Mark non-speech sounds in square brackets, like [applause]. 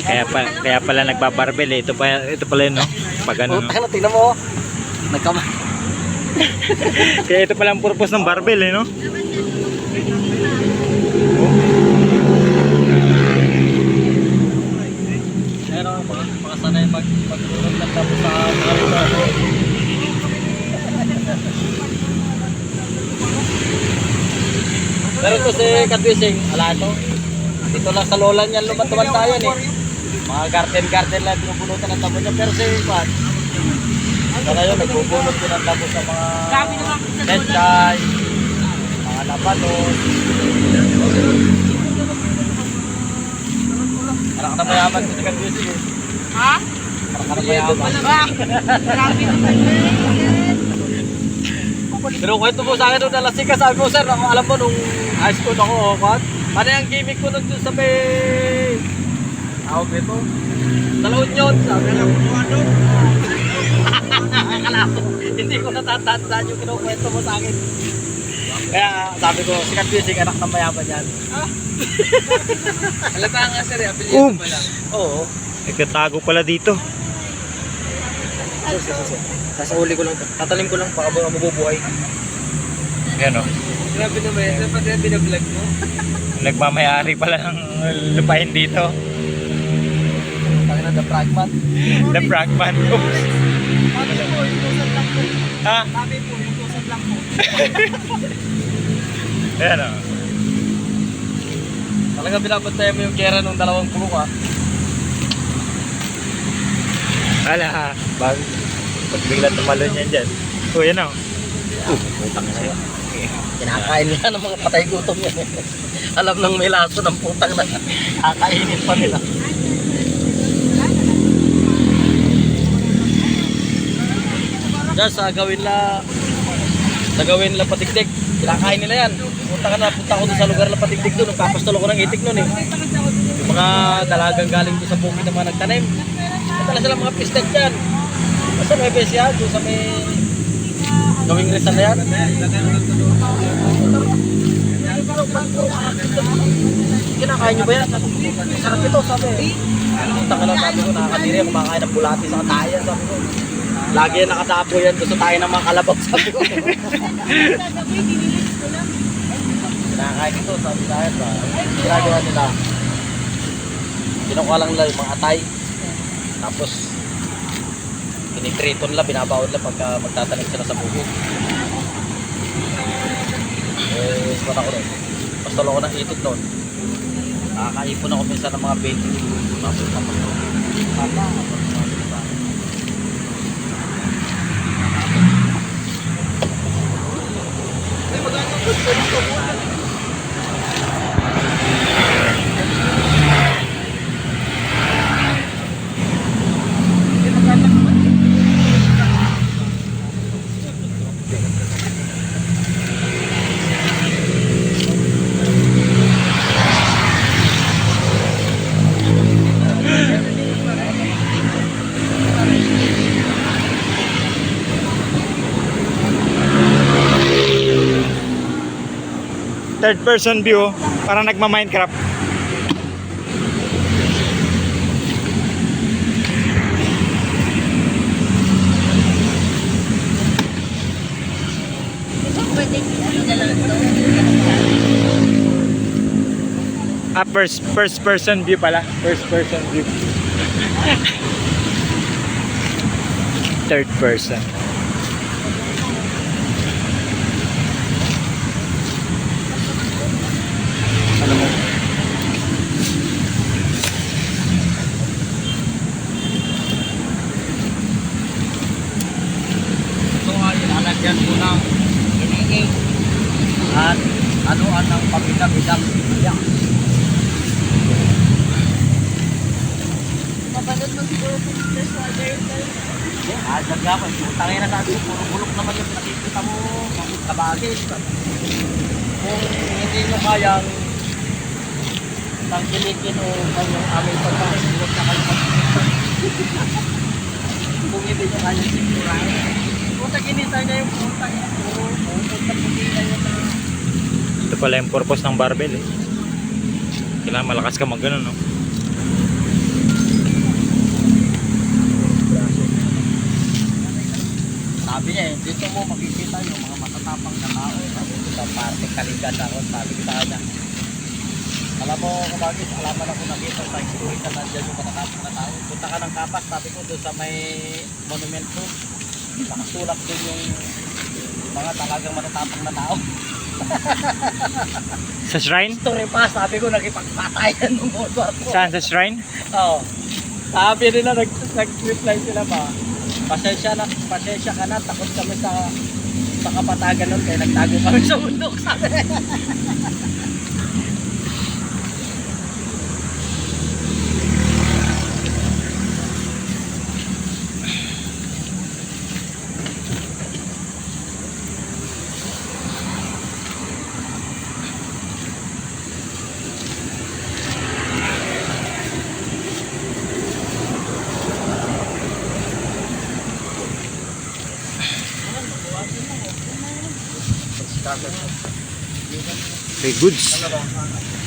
Kaya, pa, kaya pala nagbabarbel eh. Ito, pa, ito pala yun, no? Pag ano, no? Puta na, tingnan mo. Nagkama. [laughs] Kaya ito pala ang purpose ng barbell eh, no? Pero mga, sanay mag, magtulog lang tapos sa mga Pero ito si Kadwising, ala ito. Dito lang sa lola niyan lumatumantayan eh. Mga garden-garden lang pinupunutan ng tabo niya. Pero si Juan, sa ngayon nagbubunot din ang tabo sa mga netchay, mga labanos. Anak na mayaman ko si Kadwising eh. Ha? Anak na mayaman. Grabe naman yun. Pero kwento mo sa akin nung nalasing ka, sabi ko, sir, ako, alam mo, nung high school ako, oh, Kwan, paano yung gimmick ko nung dun sa may... Tawag nito? Dalawin yun, sabi ko. [laughs] Akala ko, hindi ko natatandaan yung kinukwento mo sa akin. Kaya sabi ko, sikat music, anak ng mayaman yan. [laughs] Halata nga sir, eh, apelyido pa lang. Oo. Nagtatago pala dito. Sir, sir, sir. Sasauli ko lang, tatalim ko lang, baka ba mabubuhay. Yan, no? Grabe naman yun. Sir, pati yung binablog mo. [laughs] Nagmamayari pala ng lupain dito. Kaya na, the fragman. The Fragman. Oops! Sabi po, utusan lang po. Ha? Sabi po, utusan lang po. [laughs] Ayan, no? Talaga binabantayan mo yung kera ng dalawang pulok ah. Ala, bag. Pag bigla tumalon yan dyan. Oh, yan, no? Putang na yun. Kinakain nila ng mga patay gutom yan. Alam nang may laso ng putang na kakainin pa nila. Diyan sa gawin la sa gawin la patiktik. Kinakain nila yan. Punta ka na, punta ko sa lugar la patiktik doon. Nung kapastol ko ng itik noon eh. Yung mga dalagang galing doon sa bukid na mga nagtanim. Punta sila mga pistek dyan. Basta may besya doon sa may gawing rizal na yan. Kinakain nyo ba yan? Sarap ito, sabi. Punta ka lang, sabi ko, nakakadiri kumakain ng bulati sa katayan, sabi ko. Lagi yan nakatapo yan sa tayo ng mga kalabaw, sabi ko. Kinakain ito, sabi tayo? Ginagawa nila. Kinukuha lang nila yung mga atay. Tapos, pinitriton lang, binabawad lang pagka magtatanim sila sa bukid. Eh, spot ako rin. Basta ako ng itik noon. Nakakaipon ako minsan ng mga 20. Tapos tapos. Tama. Third person view, oh. parang nagma-Minecraft. Pwede ano na lang ito. Ah, first, first person view pala. First person view. [laughs] Third person. Ano mo? Ito ay lalagyan ko ng iniing at anuan ng pabidang-bidang siya. Mapanood mo siguro kung there's water. Ah, dagyaman. Tangay na ko, puro bulok naman yung nakikita mo. Mamit ka bagay. Kung hindi mo kayang tangkilikin o kanyang aming pagkakulot na kayo Kung hindi mo kayang sigurahin. makikita niya yung punta niya. Puro pupunta puti na yun na. Ito pala yung purpose ng barbell eh. Kailangan malakas ka mag no? Sabi niya eh, dito mo makikita yung mga matatapang na tao. Sabi sa parte kaligan ako, sabi sa kanya. Alam mo, kumagis, alaman ako nakita sa story ka nandiyan yung matatapang na tao. Punta ka ng kapas, sabi ko doon sa may monument doon. Nakasulat doon yung mga talagang matatapang na tao. Sa shrine? Story pa, sabi ko nakipagpatayan ng motor ko. Saan sa shrine? Oo. Sabi nila nag nag-reply sila pa. Pasensya na, pasensya ka na, takot kami sa sa kapatagan nun kaya nagtago kami sa bundok sabi. [laughs] Very goods.